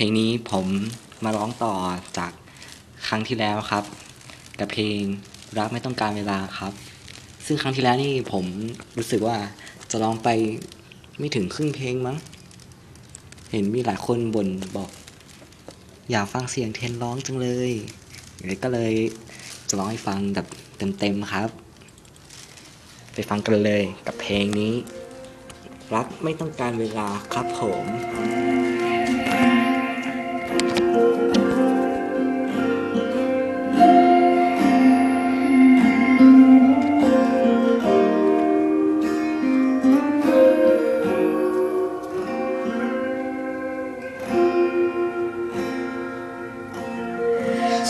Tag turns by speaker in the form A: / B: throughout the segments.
A: เพลงนี้ผมมาร้องต่อจากครั้งที่แล้วครับ กับเพลงรักไม่ต้องการเวลาครับ ซึ่งครั้งที่แล้วนี่ผมรู้สึกว่าจะร้องไปไม่ถึงครึ่งเพลงมั้ง เห็นมีหลายคนบ่นบอก อยากฟังเสียงเทนร้องจังเลยเลยก็เลยจะร้องให้ฟังแบบเต็มๆครับ ไปฟังกันเลยกับเพลงนี้ รักไม่ต้องการเวลาครับผม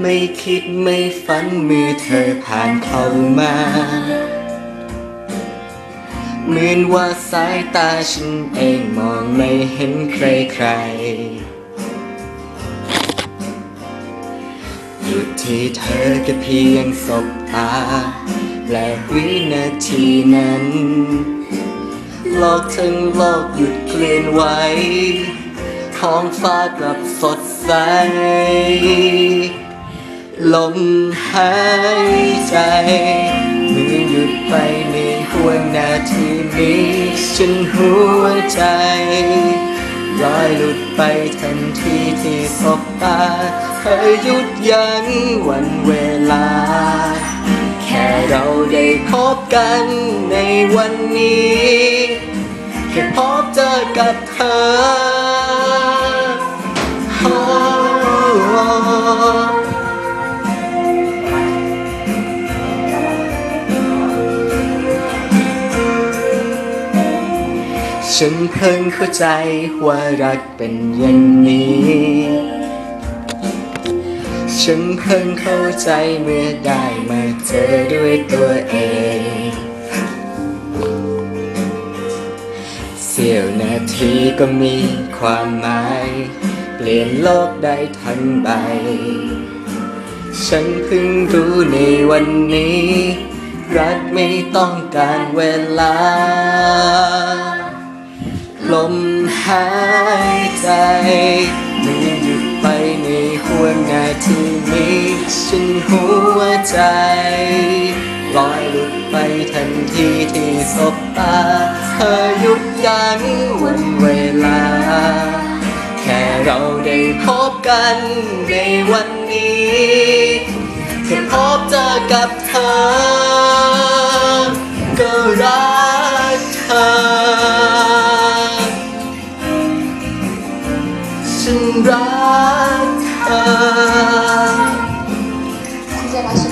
B: ไม่คิดไม่ฝันมือเธอผ่านเข้ามาเหมือนว่าสายตาฉันเองมองไม่เห็นใครใครหยุดที่เธอแค่เพียงสบตา และวินาทีนั้นโลกทั้งโลกหยุดเคลื่อนไหวท้องฟ้ากลับสดใส ลมหายใจเมื่อหยุดไปในห่วงนาทีนี้ฉันหัวใจลอยหลุดไปทันทีที่สบตาเธอหยุดยั้งวันเวลา แค่เราได้พบกันในวันนี้ แค่พบเจอกับเธอ ฉันเพิ่งเข้าใจว่ารักเป็นอย่างนี้ ฉันเพิ่งเข้าใจเมื่อได้มาเจอด้วยตัวเอง เสี้ยวนาทีก็มีความหมาย เปลี่ยนโลกได้ทั้งใบ ฉันเพิ่งรู้ในวันนี้ รักไม่ต้องการเวลา ลมหายใจเมื่อหยุดไปในห่วงนาทีนี้ฉันหัวใจลอยหลุดไปทันทีที่สบตาเธอหยุดยั้งวันเวลา แค่เราได้พบกันในวันนี้แค่พบเจอกับเธอ ฉันรักเธอ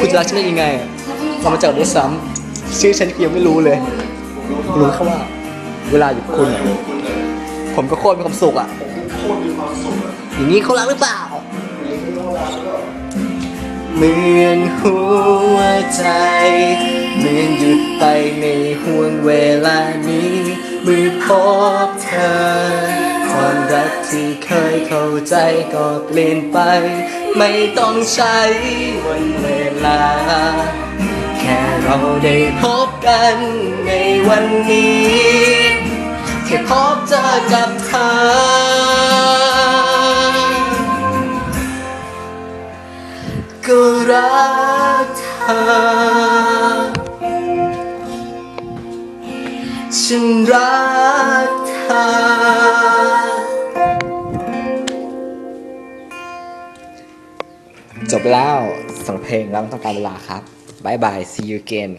C: คุณจะรักฉันได้ยังไงเรามาเจอกันด้วยซ้ำชื่อฉันยังไม่รู้เลย รู้แค่ว่า เวลาอยู่กับคุณอะผมก็โคตรมีความสุขอะ อย่างนี้เขารักหรือเปล่า
B: เหมือนหัวใจเหมือนหยุดไปในห่วงเวลานี้เมื่อพบเธอ ความรักที่เคยเข้าใจก็เปลี่ยนไป ไม่ต้องใช้วันเวลา แค่เราได้พบกันในวันนี้แค่พบเจอกับเธอก็รักเธอ ฉันรักเธอ
A: จบแล้วสำหรับเพลงแล้วต้องการเวลาครับบายบาย see you again